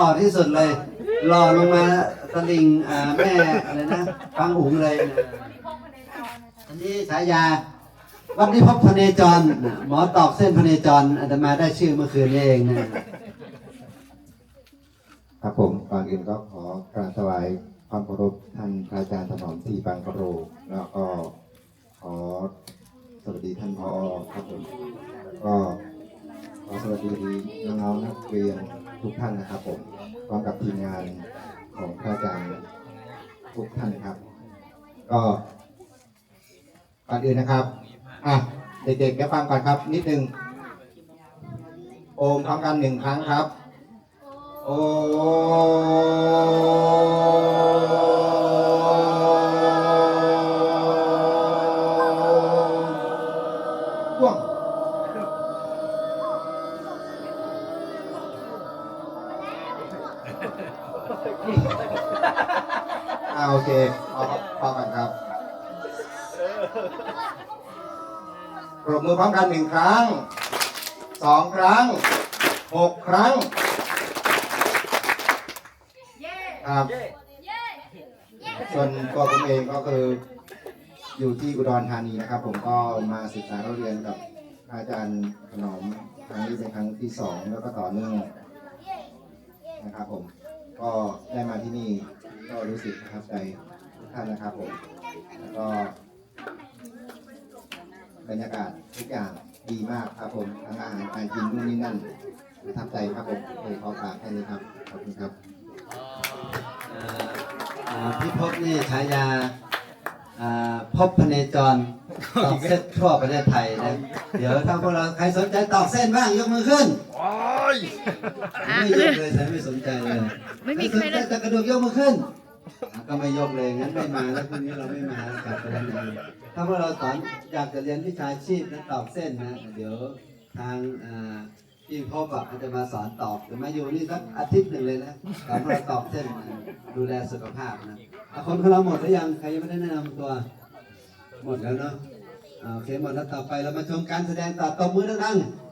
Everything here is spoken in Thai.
ต่อที่สุดเลยรอลงมาตะลิงอ่าแม่อะไรนะฟังอุ๋งเลยนะอันนี้ฉายาวันนี้พบพเนจรนะหมอตอกเส้นพเนจรอาตมาได้ชื่อเมื่อคืนนี้เองนะครับผมก่อนอื่นก็ขอกราบถวายความเคารพท่านพระอาจารย์ถนอมทีบางกะโรแล้วก็ขอสวัสดีท่านพอครับผมก็ขอสวัสดีน้องๆนักเรียน ทุกท่านนะครับผมพร้อมกับทีมงานของพระอาจารย์ทุกท่านครับ ก็ก่อนอื่นนะครับอะเด็กๆแกฟังก่อนครับ นิดนึงโอมพร้อมกันหนึ่งครั้งครับ โอ้ อ่าโอเคพอพอกันครับปรบมือพร้อมกันหนึ่งครั้งสองครั้งหกครั้งครับส่วนตัวผมเองก็คืออยู่ที่อุดรธานีนะครับ ผมก็มาศึกษาเราเรียนกับอาจารย์ขนอมครั้งนี้เป็นครั้งที่สองแล้วก็ต่อเนื่องนะครับผม ก็ได้มาที่นี่ก็รู้สึกประทับใจทุกท่านนะครับผมแล้วก็บรรยากาศทุกอย่างดีมากครับผมทั้งอาหารการกินนู่นนี่นั่นประทับใจครับผมเลยขอกราบแค่นี้ครับขอบคุณครับพี่พบนี่ฉายาพบพเนจร ตอกเส้นทั่วประเทศไทยนะเดี๋ยวถ้าพวกเราใครสนใจตอกเส้นบ้างยกมือขึ้นไม่ยกเลยฉันไม่สนใจเลยไม่มีใครใครสนใจแต่กระดูกยกมือขึ้นอะก็ไม่ยกเลยงั้นไม่มาแล้วพรุ่งนี้เราไม่มากลับไปแล้วนะถ้าพวกเราสอนอยากจะเรียนวิชาชีพนะตอกเส้นนะเดี๋ยวทางอ่าพี่พบอะเขาจะมาสอนตอกจะมาอยู่นี่สักอาทิตย์หนึ่งเลยนะสอนเราตอกเส้นดูแลสุขภาพนะอะคนของเราหมดหรือยังใครยังไม่ได้แนะนำตัว หมดแล้วเนาะอ่า โอเคหมดแล้วต่อไปเรามาชมการแสดงต่อตบมือดังๆ